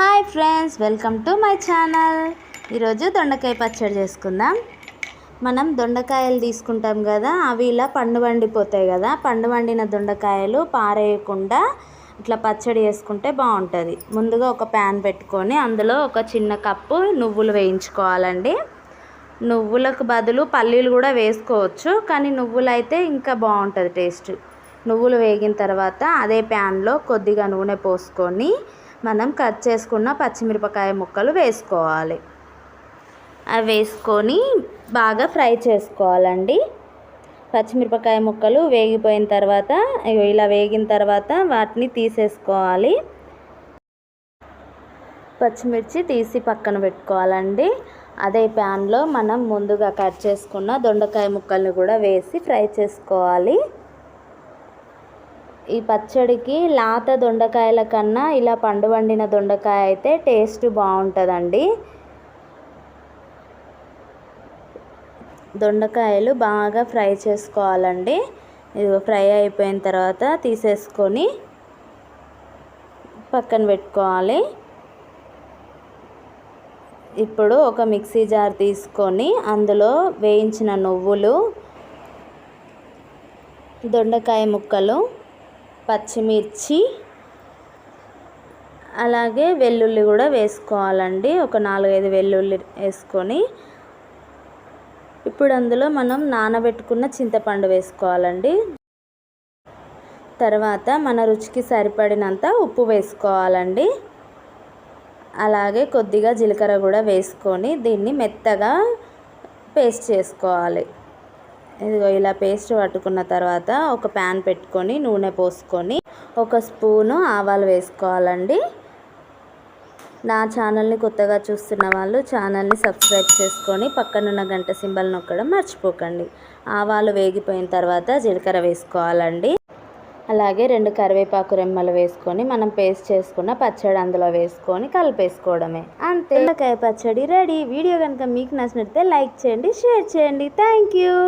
Hi friends welcome to my channel. ఈరోజు దొండకాయ పచ్చడి చేసుకుందాం. మనం దొండకాయలు తీసుకుంటాం కదా అవి ఇలా పండు వండిపోతాయి కదా పండు వండిన దొండకాయలు పారేయకుండా ఇట్లా పచ్చడి చేసుకుంటే బాగుంటుంది. ముందుగా ఒక ప్యాన్ పెట్టుకొని అందులో ఒక చిన్న కప్పు నువ్వులు వేయించుకోవాలండి. నువ్వులకు బదులు పల్లీలు కూడా వేసుకోవచ్చు కానీ నువ్వులు అయితే ఇంకా బాగుంటుంది టేస్ట్. నువ్వులు వేగిన తర్వాత అదే ప్యాన్లో కొద్దిగా నూనె పోసుకొని మనం కట్ చేసుకున్న పచ్చిమిరపకాయ ముక్కలు వేసుకోవాలి. అవి వేసుకొని బాగా ఫ్రై చేసుకోవాలండి. పచ్చిమిరపకాయ ముక్కలు వేగిపోయిన తర్వాత ఇలా వేగిన తర్వాత వాటిని తీసేసుకోవాలి. పచ్చిమిర్చి తీసి పక్కన పెట్టుకోవాలండి. అదే ప్యాన్లో మనం ముందుగా కట్ చేసుకున్న దొండకాయ ముక్కల్ని కూడా వేసి ఫ్రై చేసుకోవాలి. ఈ పచ్చడికి లాత దొండకాయల కన్నా ఇలా పండు వండిన దొండకాయ అయితే టేస్ట్ బాగుంటుందండి. దొండకాయలు బాగా ఫ్రై చేసుకోవాలండి. ఇది ఫ్రై అయిపోయిన తర్వాత తీసేసుకొని పక్కన పెట్టుకోవాలి. ఇప్పుడు ఒక మిక్సీ జార్ తీసుకొని అందులో వేయించిన నువ్వులు దొండకాయ ముక్కలు పచ్చిమిర్చి అలాగే వెల్లుల్లి కూడా వేసుకోవాలండి. ఒక నాలుగైదు వెల్లుల్లి వేసుకొని ఇప్పుడు అందులో మనం నానబెట్టుకున్న చింతపండు వేసుకోవాలండి. తర్వాత మన రుచికి సరిపడినంత ఉప్పు వేసుకోవాలండి. అలాగే కొద్దిగా జీలకర్ర కూడా వేసుకొని దీన్ని మెత్తగా పేస్ట్ చేసుకోవాలి. ఇదిగో ఇలా పేస్ట్ పట్టుకున్న తర్వాత ఒక ప్యాన్ పెట్టుకొని నూనె పోసుకొని ఒక స్పూను ఆవాలు వేసుకోవాలండి. నా ఛానల్ని కొత్తగా చూస్తున్న వాళ్ళు ఛానల్ని సబ్స్క్రైబ్ చేసుకొని పక్కనున్న గంట సింబల్ నొక్కడం మర్చిపోకండి. ఆవాలు వేగిపోయిన తర్వాత జీలకర్ర వేసుకోవాలండి. అలాగే రెండు కరివేపాకు రెమ్మలు వేసుకొని మనం పేస్ట్ చేసుకున్న పచ్చడి అందులో వేసుకొని కలిపేసుకోవడమే. అంతే. దొండకాయ పచ్చడి రెడీ. వీడియో కనుక మీకు నచ్చినట్లయితే లైక్ చేయండి షేర్ చేయండి. Thank you.